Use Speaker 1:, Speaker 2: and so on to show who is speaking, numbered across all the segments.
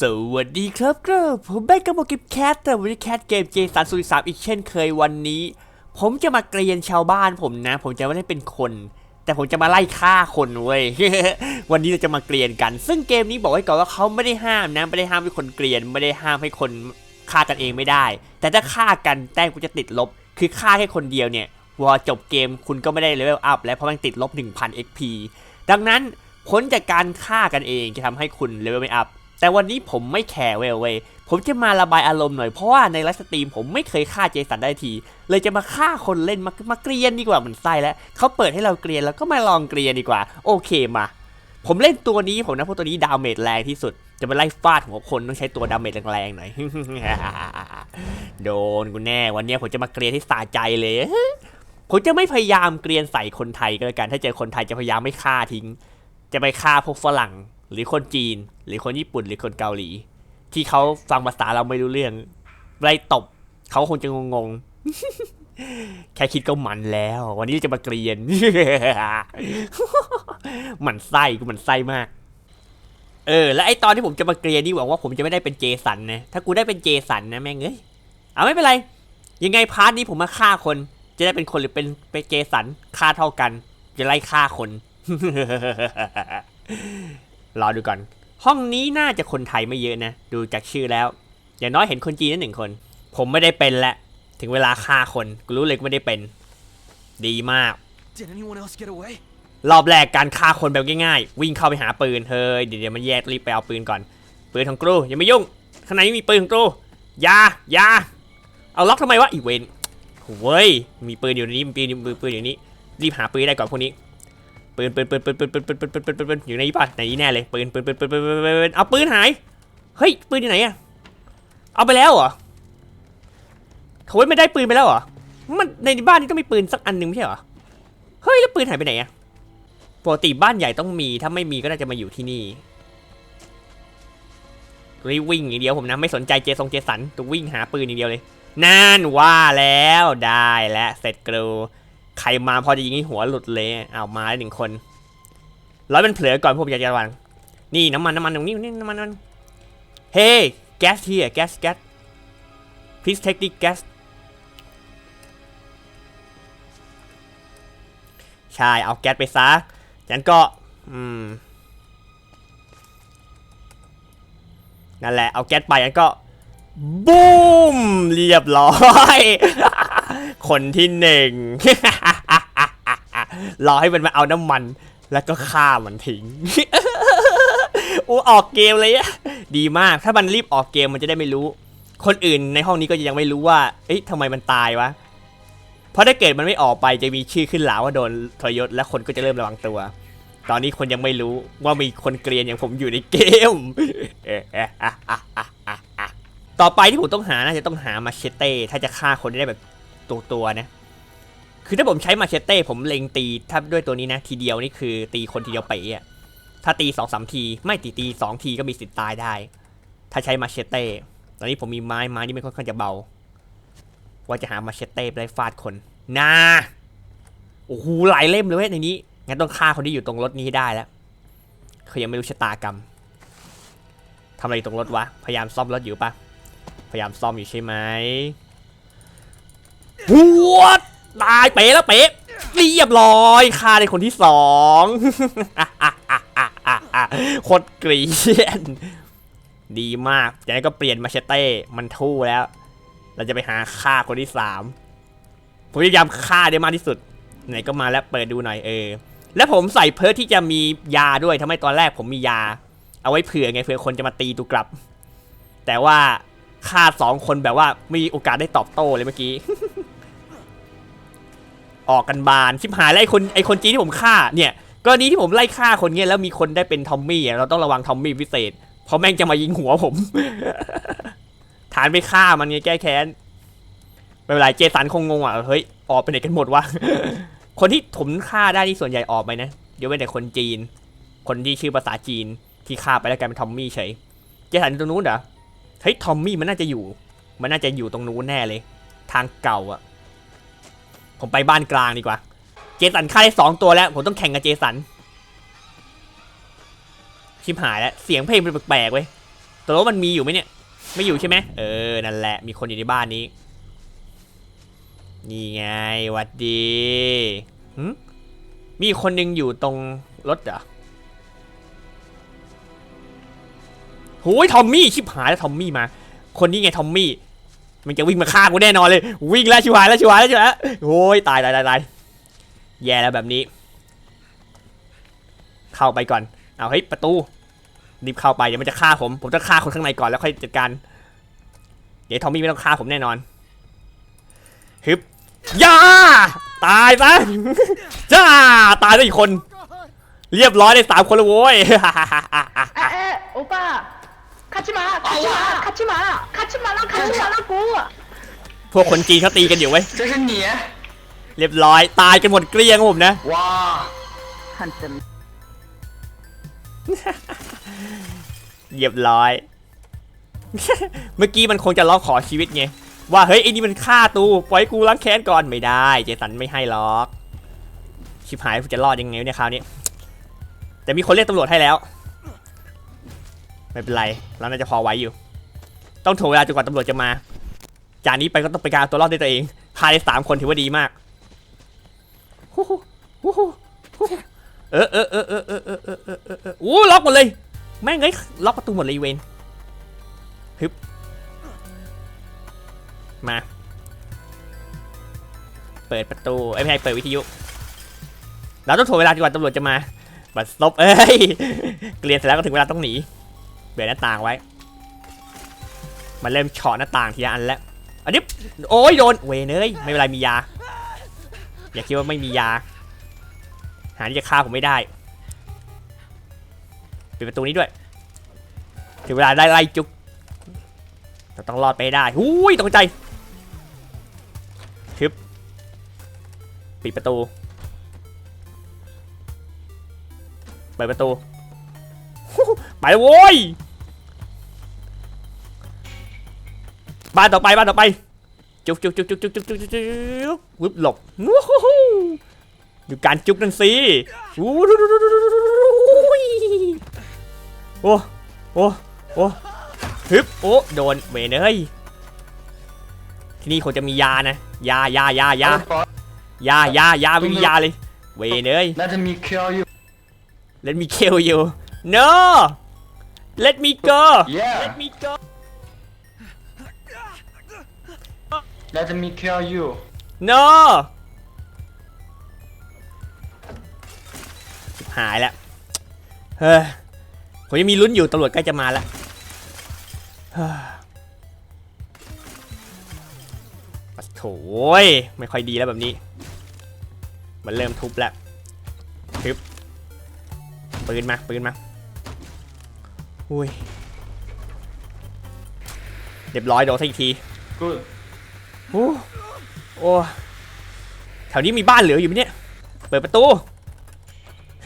Speaker 1: สวัสดีครับก็ผมแบงกับโมกิบแคทแต่วันนี้แคทเกมเจสันสุริสามอีกเช่นเคยวันนี้ ผมจะมาเกรียนชาวบ้านผมนะ ผมจะไม่ได้เป็นคน แต่ผมจะมาไล่ฆ่าคนเว้ย วันนี้เราจะมาเกรียนกัน ซึ่งเกมนี้บอกไว้ก่อนว่าเขาไม่ได้ห้ามนะไม่ได้ห้ามให้คนเกรียน ไม่ได้ห้ามให้คนฆ่ากันเองไม่ได้ แต่ถ้าฆ่ากันแต้มกูจะติดลบ คือฆ่าแค่คนเดียวเนี่ยวอจบเกมคุณก็ไม่ได้เลเวลอัพแล้วเพราะมันติดลบ 1000 XP ดังนั้นผลจากการฆ่ากันเองจะทำให้คุณเลเวลไม่อัพ แต่วันนี้ผมไม่แคร์เว้ยเว้ยผมจะมาระบายอารมณ์หน่อยเพราะว่าในไลฟ์สตรีมผมไม่เคยฆ่าเจสันได้ที เลยจะมาฆ่าคนเล่นมามาเกรียนดีกว่าเหมือนไส้แล้วเขาเปิดให้เราเกรียนแล้วก็มาลองเกรียนดีกว่า โอเคมา ผมเล่นตัวนี้ผมนะเพราะตัวนี้ดาเมจแรงที่สุด จะมาไล่ฟาดหัวคนต้องใช้ตัวดาเมจแรงๆหน่อย โดนกูแน่วันนี้ผมจะมาเกรียนที่สาใจเลยผมจะไม่พยายามเกรียนใส่คนไทยก็แล้วกัน ถ้าเจอคนไทยจะพยายามไม่ฆ่าทิ้ง จะไปฆ่าพวกฝรั่ง หรือคนจีน หรือคนญี่ปุ่น หรือคนเกาหลี ที่เขาฟังภาษาเราไม่รู้เรื่องไล่ตบเขาคงจะงงๆ แค่คิดก็มันแล้ว วันนี้จะมาเกรียนมันไส้กูมันไส้มาก เออ แล้วไอตอนที่ผมจะมาเกรียนนี่หวังว่าผมจะไม่ได้เป็นเจสันนะถ้ากูได้เป็นเจสันนะแม่งเอ้ยเอาไม่เป็นไร ยังไงพาร์ทนี้ผมมาฆ่าคน จะได้เป็นคนหรือเป็นเป็นเจสันฆ่าเท่ากัน จะไล่ฆ่าคน รอดูก่อน ห้องนี้น่าจะคนไทยไม่เยอะนะ ดูจากชื่อแล้ว อย่างน้อยเห็นคนจีนนั่นหนึ่งคน ผมไม่ได้เป็นและ ถึงเวลาฆ่าคน กูรู้เลยกูไม่ได้เป็น ดีมาก
Speaker 2: Did anyone else get away?
Speaker 1: รอบแรกการฆ่าคนแบบง่ายๆ วิ่งเข้าไปหาปืน เฮ้ยเดี๋ยวเดี๋ยวมันแยกรีบไปเอาปืนก่อน ปืนของกูอย่ามายุ่ง ข้างในมีปืนของกูอยาอยา เอาล็อกทำไมวะอีเวนเว้ย มีปืนอยู่ในนี้มีปืนมีปืนอยู่นี้ รีบหาปืนได้ก่อนพวกนี้ ปืนปืนปืนปืนปืนปืนปืนปืนปืนปืนปืนปืนอยู่ในนี้ป่ะในนี้แน่เลยปืนปืนปืนปืนปืนปืนปืนเอาปืนหายเฮ้ยปืนอยู่ไหนอะเอาไปแล้วเหรอเขาไม่ได้ปืนไปแล้วเหรอมันในบ้านนี้ต้องมีปืนสักอันหนึ่งไม่ใช่เหรอเฮ้ยแล้วปืนหายไปไหนอะปกติบ้านใหญ่ต้องมีถ้าไม่มีก็น่าจะมาอยู่ที่นี่รีวิ่งอย่างเดียวผมนะไม่สนใจเจซงเจสันตัววิ่งหาปืนอย่างเดียวเลยนั่นว่าแล้วได้แล้วเสร็จกรู ใครมาพอจะยิงให้หัวหลุดเลยเอามาแล้วหนึ่งคนร้อยมันเผลอก่อนผมอยากจะวางนี่น้ำมันน้ำมันตรงนี้นี่น้ำมันน้ำมันเฮ้แก๊สที่อะแก๊สแก๊ส please take the gas ใช่เอาแก๊สไปซะจากนั้นก็อืมนั่นแหละเอาแก๊สไปแล้วก็บูมเรียบร้อย คนที่หนึ่ง รอให้มันมาเอาน้ำมัน แล้วก็ฆ่ามันทิ้งโอ้ออกเกมเลยอะดีมาก ถ้ามันรีบออกเกมมันจะได้ไม่รู้ คนอื่นในห้องนี้ก็ยังไม่รู้ว่า เอ๊ะทำไมมันตายวะ เพราะถ้าเกิดมันไม่ออกไปจะมีชื่อขึ้นหลาว่าโดนทรยศและคนก็จะเริ่มระวังตัว ตอนนี้คนยังไม่รู้ว่ามีคนเกรียนอย่างผมอยู่ในเกม ต่อไปที่ผมต้องหาน่าจะต้องหามาเชเต้ถ้าจะฆ่าคนได้แบบ ตัวตัวๆนะ คือถ้าผมใช้มาเชเต้ผมเล็งตีถ้าด้วยตัวนี้นะ ทีเดียวนี่คือตีคนทีเดียวเป๋อะถ้าตีสองสามที ไม่ตีตีสองทีก็มีสิทธิ์ตายได้ ถ้าใช้มาเชเต้ ตอนนี้ผมมีไม้ไม้นี่ไมันค่อนข้างจะเบา ว่าจะหามาเชเต้ไปฟาดคนนาโอ้โหหลายเล่มเลยเว้ยในนี้ งั้นต้องฆ่าคนที่อยู่ตรงรถนี้ได้แล้วเขายังไม่รู้ชะตากรรมทำอะไรอยู่ตรงรถวะ พยายามซ่อมรถอยู่ปะพยายามซ่อมอยู่ใช่ไหม หัวตายเป๋แล้วเป๋เรียบร้อยฆ่าได้คนที่สองโคตรเกลียน ดีมากจากนั้นก็เปลี่ยนมาเชเต้มันทู่แล้ว เราจะไปหาฆ่าคนที่สามผมพยายามฆ่าได้มากที่สุด ไหนก็มาแล้วเปิดดูหน่อยเออ แล้วผมใส่เพิร์ทที่จะมียาด้วยทำให้ตอนแรกผมมียา เอาไว้เผื่อไงเผื่อคนจะมาตีตูกลับ แต่ว่าฆ่าสองคนแบบว่าไม่มีโอกาสได้ตอบโต้เลยเมื่อกี้ ออกกันบานชิบหายแล้วไอคนไอคนจีนที่ผมฆ่าเนี่ยกรณีที่ผมไล่ฆ่าคนเนี้ยแล้วมีคนได้เป็นทอมมี่เราต้องระวังทอมมี่พิเศษเพราะแม่งจะมายิงหัวผม ฐานไปฆ่ามันไงแก้แค้นไม่เป็นไรเจสันคงงงอะเฮ้ยออกไปไหนกันหมดวะคนที่ผมฆ่าได้นี่ส่วนใหญ่ออกไปนะเดี๋ยวเป็นแต่คนจีน คนที่ชื่อภาษาจีนที่ฆ่าไปแล้วกลายเป็นทอมมี่เฉยเจสันตรงนู้นเหรอเฮ้ยทอมมี่มันน่าจะอยู่ มันน่าจะอยู่ตรงนู้นแน่เลย ทางเก่าอะ ผมไปบ้านกลางดีกว่า เจสันฆ่าได้สองตัวแล้ว ผมต้องแข่งกับเจสัน ชิบหายแล้ว เสียงเพลงเป็นแปลกๆเว้ยตัวรถมันมีอยู่ไหมเนี่ย ไม่อยู่ใช่ไหม เออ นั่นแหละ มีคนอยู่ในบ้านนี้ นี่ไงหวัดดีหมีคนนึงอยู่ตรงรถเหรอโอ้ยทอมมี่ชิบหายแล้วทอมมี่มา คนนี้ไงทอมมี่ มันจะวิ่งมาฆ่ากูแน่นอนเลย วิ่งแล้วชิวายแล้วชิวายแล้วชิวายโอ้ยตายตายตายตายแย่แล้วแบบนี้ เข้าไปก่อน เอาเฮ้ยประตูรีบเข้าไปเดี๋ยวมันจะฆ่าผม ผมจะฆ่าคนข้างในก่อนแล้วค่อยจัดการ เดี๋ยวทอมมี่ไม่ต้องฆ่าผมแน่นอนฮึบย่าตายซะจ้าตายได้อีกคน เรียบร้อยได้สามคนแล้วโว้ย
Speaker 3: เอ๊ะโอป้า 같이 마 같이 마 같이 마 같이 마라 같이 마라고
Speaker 1: พวกคนจีนเขาตีกันอยู่เว้ย
Speaker 4: 这是你！
Speaker 1: เรียบร้อย ตายกันหมดเกลี้ยงครับผมนะ
Speaker 4: 哇，
Speaker 3: 한뜸
Speaker 1: เรียบร้อย เมื่อกี้มันคงจะร้องขอชีวิตไง ว่าเฮ้ยไอ้นี่มันฆ่าตูปล่อยกูล้างแค้นก่อนไม่ได้ เจสันไม่ให้หรอก ชิบหายกูจะรอดยังไงวะเนี่ยคราวนี้ แต่มีคนเรียกตำรวจให้แล้ว ไม่เป็นไรเราน่าจะพอไหวอยู่ ต้องถ่วงเวลาจนกว่าตำรวจจะมา จากนี้ไปก็ต้องไปการตัวรอดด้วยตัวเองพาได้สามคนถือว่าดีมากฮู้ฮู้ฮู้ฮู้ฮู้เออเออเออเออเออเออเออเออเออเอออู้ล็อกหมดเลยแม่งเอ้ยล็อกประตูหมดเลยเวนฮึบมา เปิดประตูไอ้ยไม่ใช่เปิดวิทยุเราต้องถ่วงเวลาจนกว่าตำรวจจะมาบัดซบเอ้ยเกลียนเสร็จแล้วก็ถึงเวลาต้องหนี เปิดหน้าต่างไว้ มันเริ่มเฉาะหน้าต่างทีละอันแล้ว อันนี้ โอ้ยโดน เวเนยไม่เป็นไรมียา อย่าคิดว่าไม่มียา หาที่จะฆ่าผมไม่ได้ ปิดประตูนี้ด้วย ถึงเวลาได้ไล่จุกเราต้องรอดไปให้ได้หูยตกใจทึบปิดประตู เปิดประตู ไปเลยโว้ย บ้านต่อไปบ้านต่อไป จุกจุกจุกจุกจุกจุกจุกจุกจุกวึบหลบวู้ฮู้ดูการจุกนั่นสิวู้ดูดูดูดูดูดูดูโอ้โอ้โอ้ฮึบโอ้โดนเวนเอ้ยที่นี่คงจะมียานะยายายายายายายาไม่มียาเลย เวนเอ้ย
Speaker 4: ，Let me kill you。
Speaker 1: let me kill you no let me go
Speaker 4: Yeah
Speaker 1: let me go
Speaker 4: Let me kill you。
Speaker 1: no ชิบหายแล้วเฮ้ยผมยังมีลุ้นอยู่ตำรวจใกล้จะมาแล้วเฮ้ยปะโถยไม่ค่อยดีแล้วแบบนี้ มันเริ่มทุบแล้วทึบปืนมาปืนมาอุ้ยเรียบร้อยโดนซะอีกที
Speaker 4: Good。
Speaker 1: โอ้โอ้แถวนี้มีบ้านเหลืออยู่ไหมเนี่ย เปิดประตู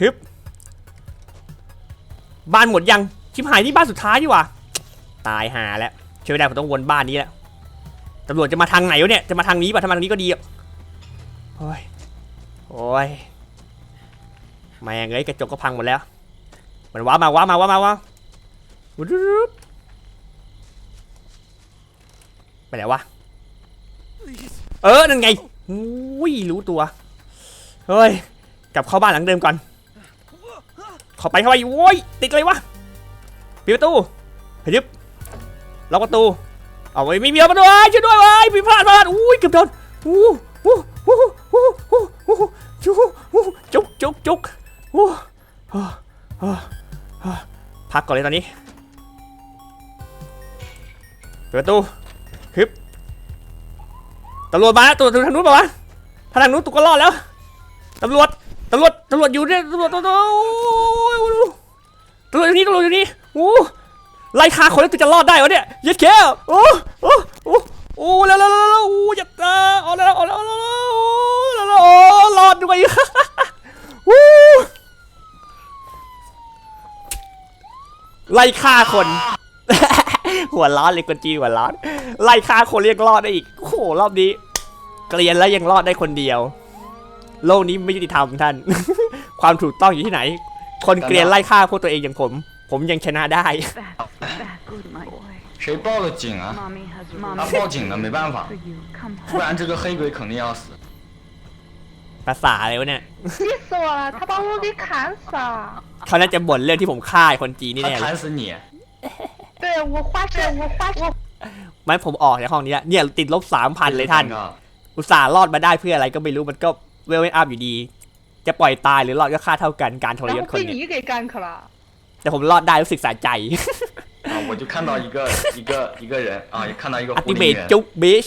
Speaker 1: ฮึบบ้านหมดยังชิบหายนี่บ้านสุดท้ายดีกว่า ตายหาแล้วช่วยไม่ได้ผมต้องวนบ้านนี้แหละตำรวจจะมาทางไหนวะเนี่ยจะมาทางนี้ป่ะถ้ามาทางนี้ก็ดีอะโอ้ยโอ้ยแม่งเอ้ยกระจกก็พังหมดแล้ว มันว้ามาว้ามาว้ามาว้าวุ้บไปไหนวะ เออ นั่นไงอุ้ยรู้ตัว เฮ้ย กลับเข้าบ้านหลังเดิมก่อนข้าไปเข้าไปโว้ย ติดเลยวะปิดประตูเฮ้ยยึบล็อกประตู เอาไว้ไม่มีอกประตูเอ้ยช่วยด้วยเว้ยผิดพลาดพลาดอุ้ยเกือบโดนอู้หูหูหูหูหูหูหูจุกจุกจุกอู้หูหูหูพักก่อนเลยตอนนี้เปิดประตูฮึบ ตำรวจมาตำรวจทางนู้นป่าวะถ้าทางนู้นตุกก็รอดแล้วตำรวจตำรวจตำรวจอยู่เนี่ยตำรวจตำรวจตำรวจอยู่นี่ตำรวจอยู่นี่โอ้ไล่ฆ่าคนแล้วตุกจะรอดได้วะเนี่ยยัดแค่โอ้โอ้โอ้โอ้แล้วแล้วแล้วแล้วโอ้ยัดเออเอแล้วเอแล้วเอแล้วเอาแล้วโอ้รอดด้วยวู้ไล่ฆ่าคน หัวร้อนเลยคนจีนหัวร้อนไล่ฆ่าคนเรียกรอดได้อีก รอบนี้ เกลียนแล้วยังรอดได้คนเดียว โลกนี้ไม่ยุติธรรมท่าน ความถูกต้องอยู่ที่ไหน คนเกลียนไล่ฆ่าพวกตัวเองอย่างผม ผมยังชนะได้
Speaker 3: fast fast Good boy.
Speaker 4: 谁报了警啊？
Speaker 3: Mommy has
Speaker 4: 他
Speaker 3: mommy
Speaker 4: 报警了，没办法
Speaker 3: for，you. Come
Speaker 4: 不然这个黑鬼肯定要死。
Speaker 1: ภาษาอะไรวะเนี่ย
Speaker 3: 气死我了！他把我给砍死了。
Speaker 1: เขาน่าจะบ่นเรื่องที่ผมฆ่าไอ้คนจีนนี่
Speaker 4: 他
Speaker 1: แน่เลย
Speaker 4: 砍死你，
Speaker 3: 对我花生，我花生，我
Speaker 1: ไม่ผมออกจากห้องนี้แล้วเนี่ยติดลบสามพันเลยท่าน
Speaker 4: 尴尬
Speaker 1: อุตส่าห์รอดมาได้เพื่ออะไรก็ไม่รู้มันก็เวลไม่อัพอยู่ดี จะปล่อยตายหรือรอดก็ค่าเท่ากันการทร
Speaker 3: 然
Speaker 1: ย
Speaker 3: 后
Speaker 1: ศคน
Speaker 3: 被
Speaker 1: เนี่ย
Speaker 3: 你给 gank 了。
Speaker 1: แต่ผมรอดได้รู้สึกสะใจ
Speaker 4: 啊！我就看到一个一个一个人啊，也看到一个
Speaker 1: อั
Speaker 4: 狐
Speaker 1: ติ
Speaker 4: 狸
Speaker 1: เมต
Speaker 4: 人，
Speaker 1: จุกบิช